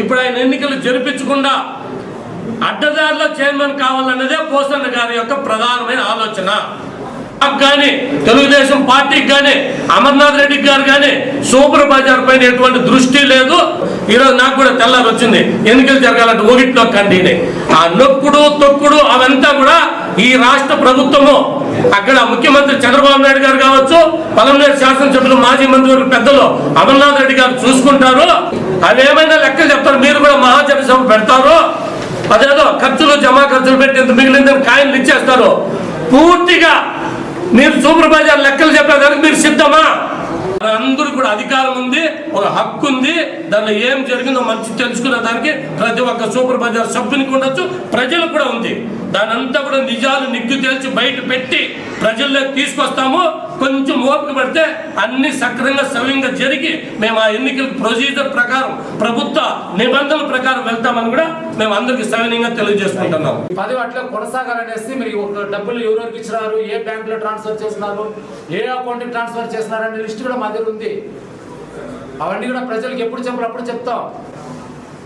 ఇప్పుడు ఆయన ఎన్నికలు జరిపించకుండా అడ్డదారిలో చైర్మన్ కావాలన్నదే పోసన్న గారి యొక్క ప్రధానమైన ఆలోచన. నాకు కానీ తెలుగుదేశం పార్టీకి కానీ అమర్నాథ్ రెడ్డి గారు కానీ సూపర్ బజార్ పైన ఎటువంటి దృష్టి లేదు. ఈరోజు నాకు కూడా తెల్లారి వచ్చింది ఎన్నికలు జరగాలంటే ఒకటిలో కండి ఆ నొక్కుడు తొక్కుడు అవంతా కూడా ఈ రాష్ట్ర ప్రభుత్వము అక్కడ ముఖ్యమంత్రి చంద్రబాబు నాయుడు గారు కావచ్చు పలమనేరు శాసనసభ్యులు మాజీ మంత్రివర్గ పెద్దలు అమర్నాథ్ రెడ్డి గారు చూసుకుంటారు. అవి ఏమైనా లెక్కలు చెప్తారు మీరు కూడా మహాజన సభ పెడతారు. అదేదో ఖర్చులు జమా ఖర్చులు పెట్టి ఇంత మిగిలిందని కాయలు ఇచ్చేస్తారు. పూర్తిగా మీరు సూపర్ బజార్ లెక్కలు చెప్పేదానికి మీరు సిద్ధమా? అందరూ కూడా అధికారం ఉంది ఒక హక్కు ఉంది. దానిలో ఏం జరిగిందో మంచి తెలుసుకున్న దానికి ప్రతి ఒక్క సూపర్ బజార్ సభ్యునికి ఉండొచ్చు ప్రజలకు కూడా ఉంది. దానంతా కూడా నిజాలు నిగ్గు తేల్చి బయట పెట్టి ప్రజల్లోకి తీసుకొస్తాము. కొంచెం ఓపిక పడితే అన్ని సక్రమంగా సవ్యంగా జరిగి మేము ఆ ఎన్నికల ప్రొసీజర్ ప్రకారం ప్రభుత్వ నిబంధనల ప్రకారం వెళ్తామని కూడా మేము అందరికీ సవినీయంగా తెలియజేసుకుంటున్నాం పది వాటిలో కొనసాగాలనేసి మీరు డబ్బులు ఎవరెవరికి ఇచ్చినారు ఏ బ్యాంక్లో ట్రాన్స్ఫర్ చేస్తున్నారు ఏ అకౌంట్ ట్రాన్స్ఫర్ చేస్తున్నారు అనే లిస్ట్ కూడా మా దగ్గర ఉంది. అవన్నీ కూడా ప్రజలకు ఎప్పుడు చెప్పాలి అప్పుడు చెప్తాం.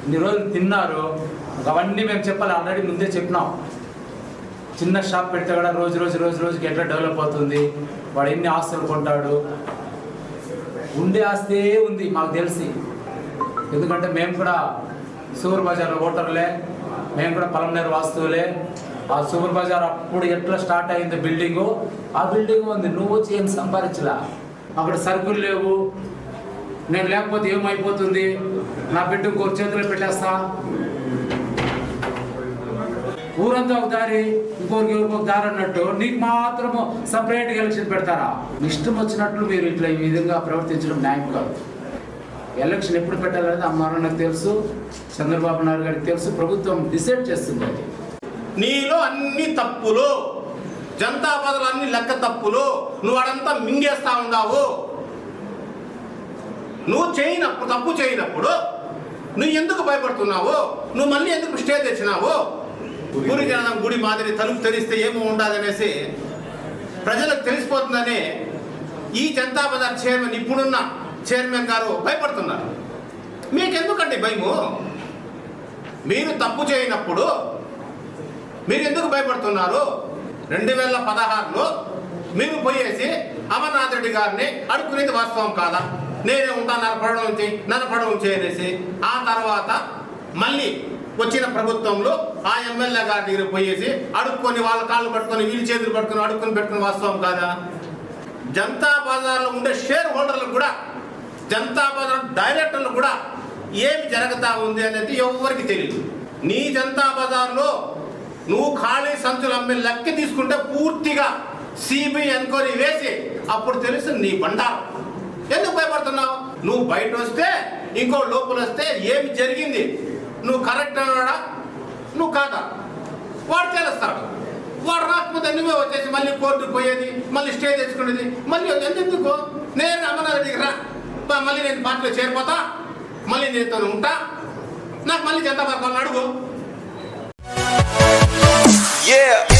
ఇన్ని రోజులు తిన్నారు అవన్నీ మేము చెప్పాలి ఆల్రెడీ ముందే చెప్పినాం. చిన్న షాప్ పెడితే కూడా రోజు రోజు రోజు రోజుకి ఎట్లా డెవలప్ అవుతుంది? వాడు ఎన్ని ఆస్తులు కొంటాడు? ఉండే ఆస్తే ఉంది మాకు తెలిసి. ఎందుకంటే మేము కూడా సూపర్ బజార్ ఓటర్లే మేము కూడా పలంనేరు వాస్తువులే. ఆ సూపర్ బజార్ అప్పుడు ఎట్లా స్టార్ట్ అయింది బిల్డింగు ఆ బిల్డింగ్ ఉంది. నువ్వు వచ్చి ఏం సంపాదించలా? అక్కడ సరుకులు లేవు. నేను లేకపోతే ఏమైపోతుంది? నా బిడ్డ కూర్చేతులు పెట్టేస్తా. ఊరంతా ఒక దారి ఇంకోరికి ఎవరికి ఒక దారి అన్నట్టు నీకు మాత్రము సపరేట్ ఎలక్షన్ పెడతారా? ఇష్టం వచ్చినట్లు మీరు ఇట్లా ఈ విధంగా ప్రవర్తించడం న్యాయం కాదు. ఎలక్షన్ ఎప్పుడు పెట్టాలనేది అమ్మారు నాకు తెలుసు చంద్రబాబు నాయుడు గారికి తెలుసు ప్రభుత్వం డిసైడ్ చేస్తుంది. అది నీలో అన్ని తప్పులు జనతా బదులు అన్ని లెక్క తప్పులు నువ్వు అడంతా మింగేస్తా ఉన్నావు నువ్వు చేయనప్పుడు తప్పు చేయనప్పుడు నువ్వు ఎందుకు భయపడుతున్నావు? నువ్వు మళ్ళీ ఎందుకు స్టే తెచ్చినావు గుడి. జనం గుడి మాదిరి తలుపు తెరిస్తే ఏమో ఉండదనేసి ప్రజలకు తెలిసిపోతుందని ఈ జనతా బజార్ చైర్మన్ ఇప్పుడున్న చైర్మన్ గారు భయపడుతున్నారు. మీకెందుకండి భయము? మీరు తప్పు చేయనప్పుడు మీరు ఎందుకు భయపడుతున్నారు? రెండు వేల పదహారులో మీరు పోయేసి అమర్నాథ్ రెడ్డి గారిని అడుక్కునేది వాస్తవం కాదా? నేనే ఉంటాను నన్ను పడడం ఉంచి నన్ను పడడం ఆ తర్వాత మళ్ళీ వచ్చిన ప్రభుత్వంలో ఆ ఎమ్మెల్యే గారి దగ్గర పోయేసి అడుక్కొని వాళ్ళ కాళ్ళు పట్టుకొని వీళ్ళు చేతులు పట్టుకొని అడుక్కొని పెట్టుకుని వాస్తవం కాదా? జనతా బజార్లో ఉండే షేర్ హోల్డర్లకు కూడా జనతా బజార్ డైరెక్టర్లు కూడా ఏమి జరుగుతా ఉంది అనేది ఎవరికి తెలియదు నీ జనతా బజార్లో నువ్వు ఖాళీ సంచులు అమ్మే లెక్క తీసుకుంటే పూర్తిగా సిబిఐ ఎంక్వైరీ వేసి అప్పుడు తెలుసు నీ బండారం. ఎందుకు భయపడుతున్నావు? నువ్వు బయట వస్తే ఇంకో లోపల వస్తే ఏమి జరిగింది? నువ్వు కరెక్ట్ అన్నాడా? నువ్వు కాదా? వాడు తెలుస్తాడు. వాడు రాకపోతే నువ్వే వచ్చేసి మళ్ళీ కోర్టుకు పోయేది మళ్ళీ స్టే తెచ్చుకునేది మళ్ళీ ఎందుకు? నేను అమరావతి రా. మళ్ళీ నేను పార్టీలో చేరిపోతా. మళ్ళీ నేను ఉంటా. నాకు మళ్ళీ జనతా పార్టీ అడుగు. Yeah.